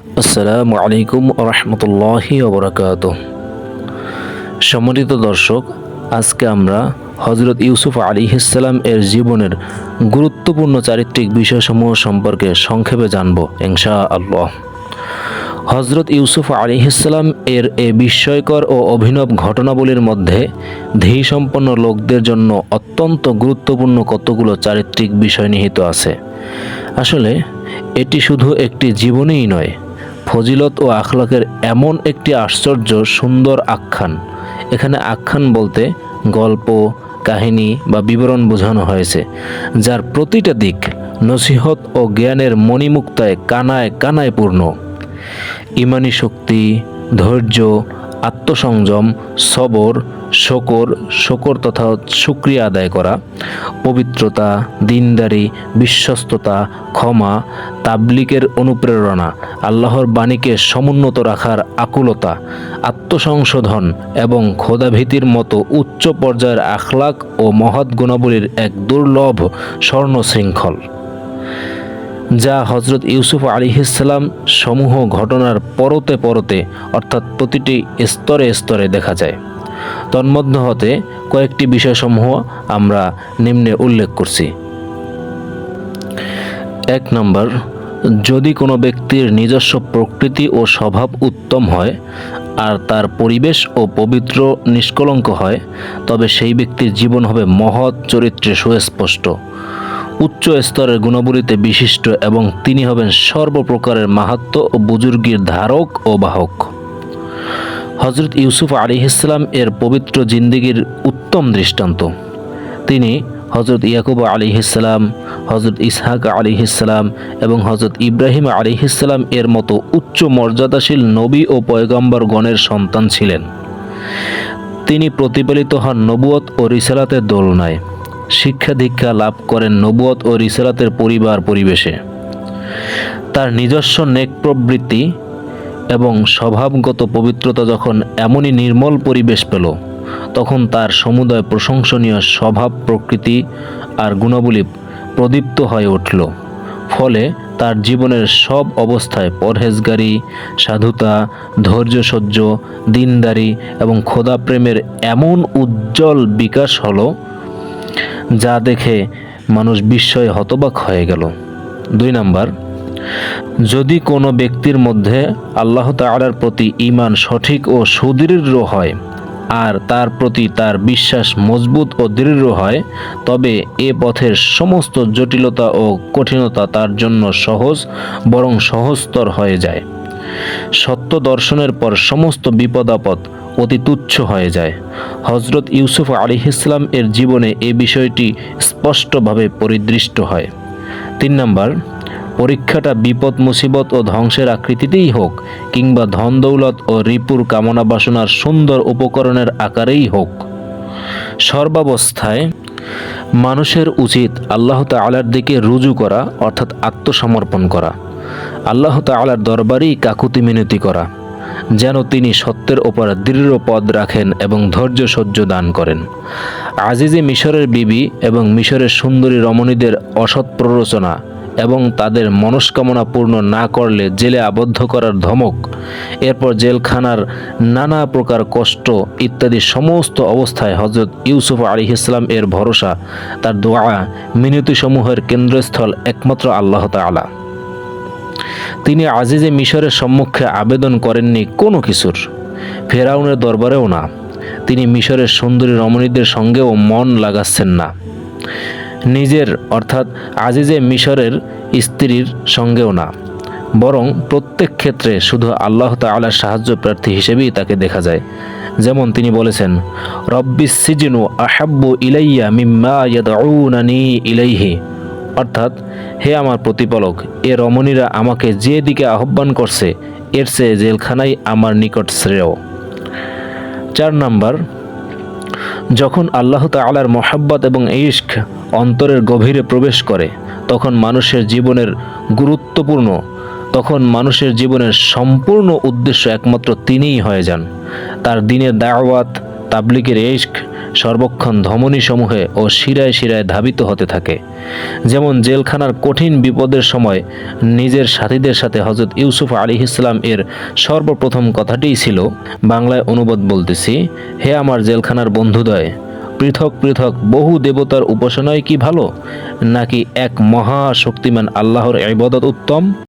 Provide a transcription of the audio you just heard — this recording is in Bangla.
আসসালামু আলাইকুম রহমতুল্লাহি ওবরাকাত সম্মানিত দর্শক, আজকে আমরা হজরত ইউসুফ আলী ইসলাম এর জীবনের গুরুত্বপূর্ণ চারিত্রিক বিষয়সমূহ সম্পর্কে সংক্ষেপে জানব ইনশা আল্লাহ হজরত ইউসুফ আলী ইসলাম এর এ বিস্ময়কর ও অভিনব ঘটনাবলীর মধ্যে ধীসম্পন্ন লোকদের জন্য অত্যন্ত গুরুত্বপূর্ণ কতগুলো চারিত্রিক বিষয় নিহিত আছে। আসলে, এটি শুধু একটি জীবনেই নয় ফজিলত ও আখলাকের এমন একটি আশ্চর্য সুন্দর আখ্যান। এখানে আখ্যান বলতে গল্প, কাহিনী বা বিবরণ বোঝানো হয়েছে, যার প্রতিটা দিক নসিহত ও জ্ঞানের মণিমুক্তায় কানায় কানায় পূর্ণ। ইমানি শক্তি, ধৈর্য আত্মসংযম, সবর, শকর শকর তথা শুক্রিয়া আদায় করা, পবিত্রতা, দিনদারি, বিশ্বস্ততা, ক্ষমা তাবলিকের অনুপ্রেরণা, আল্লাহর বাণীকে সমুন্নত রাখার আকুলতা, আত্মসংশোধন এবং খোদাভীতির মতো উচ্চ পর্যায়ের আখলাক ও মহৎ গুণাবলীর এক দুর্লভ স্বর্ণ শৃঙ্খল যা হজরত ইউসুফ আলিহিসাল্লাম সমূহ ঘটনার পরতে পরতে, অর্থাৎ প্রতিটি স্তরে স্তরে দেখা যায়। তন্মধ্য হতে কয়েকটি বিষয়সমূহ আমরা নিম্নে উল্লেখ করছি। এক নম্বর, যদি কোনো ব্যক্তির নিজস্ব প্রকৃতি ও স্বভাব উত্তম হয়, আর তার পরিবেশ ও পবিত্র নিষ্কলঙ্ক হয়, তবে সেই ব্যক্তির জীবন হবে মহৎ চরিত্রে সুস্পষ্ট। উচ্চ স্তরের গুণাবলীতে বিশিষ্ট এবং তিনি হবেন সর্বপ্রকারের মাহাত্ম ও বুজুর্গির ধারক ও বাহক। হজরত ইউসুফ আলী ইসলাম এর পবিত্র জিন্দিগির উত্তম দৃষ্টান্ত। তিনি হজরত ইয়াকুব আলী ইসলাম হজরত ইসহাক আলী ইসলাম এবং হজরত ইব্রাহিম আলী ইসলাম এর মতো উচ্চ মর্যাদাশীল নবী ও পয়গম্বর গণের সন্তান ছিলেন। তিনি প্রতিপালিত হন নবুয়ত ও রিসালাতের দোলনায়। শিক্ষা দীক্ষা লাভ করেন নবুয়ত ও রিসালাতের পরিবার পরিবেশে। তার নিজস্ব নেক প্রবৃত্তি এবং স্বভাবগত পবিত্রতা যখন এমনই নির্মল পরিবেশ পেল, তখন তার সমুদয় প্রশংসনীয় স্বভাব, প্রকৃতি আর গুণাবলী প্রদীপ্ত হয়ে উঠল। ফলে তার জীবনের সব অবস্থায় পরহেজগারি, সাধুতা ধৈর্য সহ্য দিনদারি এবং খোদা প্রেমের এমন উজ্জ্বল বিকাশ হলো যা দেখে মানুষ বিস্ময়ে হতবাক হয়ে গেল। দুই নাম্বার, যদি কোনো ব্যক্তির মধ্যে আল্লাহ তাআলার প্রতি ঈমান সঠিক ও সুদৃঢ় হয় আর তার প্রতি তার বিশ্বাস মজবুত ও দৃঢ় হয়, তবে এ পথের সমস্ত জটিলতা ও কঠিনতা তার জন্য সহজ বরং সহজতর হয়ে যায়। সত্য দর্শনের পর সমস্ত বিপদাপদ অতি তুচ্ছ হয়ে যায়। হজরত ইউসুফ আলী ইসলাম এর জীবনে এ বিষয়টি স্পষ্টভাবে পরিদৃষ্ট হয়। তিন নম্বর, পরীক্ষাটা বিপদ, মুসিবত ও ধ্বংসের আকৃতিতেই হোক কিংবা ধন, দৌলত ও রিপুর কামনা বাসনার সুন্দর উপকরণের আকারেই হোক। সর্বাবস্থায় মানুষের উচিত আল্লাহ তালার দিকে রুজু করা, অর্থাৎ আত্মসমর্পণ করা। আল্লাহ তালার দরবারেই কাকুতি মিনতি করা। যেন তিনি সত্যের ওপর দৃঢ় পদ রাখেন এবং ধৈর্য সহ্য দান করেন। আজিজে মিশরের বিবি এবং মিশরের সুন্দরী রমণীদের অসৎ প্ররোচনা এবং তাদের মনস্কামনা পূর্ণ না করলে জেলে আবদ্ধ করার ধমক, এরপর জেলখানার নানা প্রকার কষ্ট ইত্যাদি সমস্ত অবস্থায় হজরত ইউসুফ আলী ইসলাম এর ভরসা, তার দোয়া মিনতিসমূহের কেন্দ্রস্থল একমাত্র আল্লাহ তালা তিনি আজিজে মিশরের সম্মুখে আবেদন করেননি কোনো কিছুর। ফেরাউনের দরবারেও না। তিনি মিশরের সুন্দরী রমণীদের সঙ্গেও মন লাগাচ্ছেন না। নিজের, অর্থাৎ আজিজে মিশরের স্ত্রীর সঙ্গেও না। বরং প্রত্যেক ক্ষেত্রে শুধু আল্লাহ তালার সাহায্য প্রার্থী হিসেবেই তাকে দেখা যায়। যেমন তিনি বলেছেন রব্বিস সিজনু আহাব্বু ইলাইয়া মিম্মা ইলাইহি। অর্থাৎ, হে আমার প্রতিপালক, এ রমণীরা আমাকে যে দিকে আহ্বান করছে, এর চেয়ে জেলখানাই আমার নিকট শ্রেয়। চার নাম্বার, যখন আল্লাহ তালার মোহাব্বত এবং ইশক অন্তরের গভীরে প্রবেশ করে, তখন মানুষের জীবনের গুরুত্বপূর্ণ, তখন মানুষের জীবনের সম্পূর্ণ উদ্দেশ্য একমাত্র তিনিই হয়ে যান। তার দিনের দাওয়াত তাবলিকের ইশক সর্বক্ষণ ধমনী সমূহে ও শিরায় শিরায় ধাবিত হতে থাকে। যেমন জেলখানার কঠিন বিপদের সময় নিজের সাথীদের সাথে হজরত ইউসুফ আলী ইসলাম এর সর্বপ্রথম কথাটিই ছিল, বাংলায় অনুবাদ বলতেছি, হে আমার জেলখানার বন্ধুদয়, পৃথক পৃথক বহু দেবতার উপাসনায় কি ভালো? নাকি এক মহা শক্তিমান আল্লাহর ইবাদত উত্তম?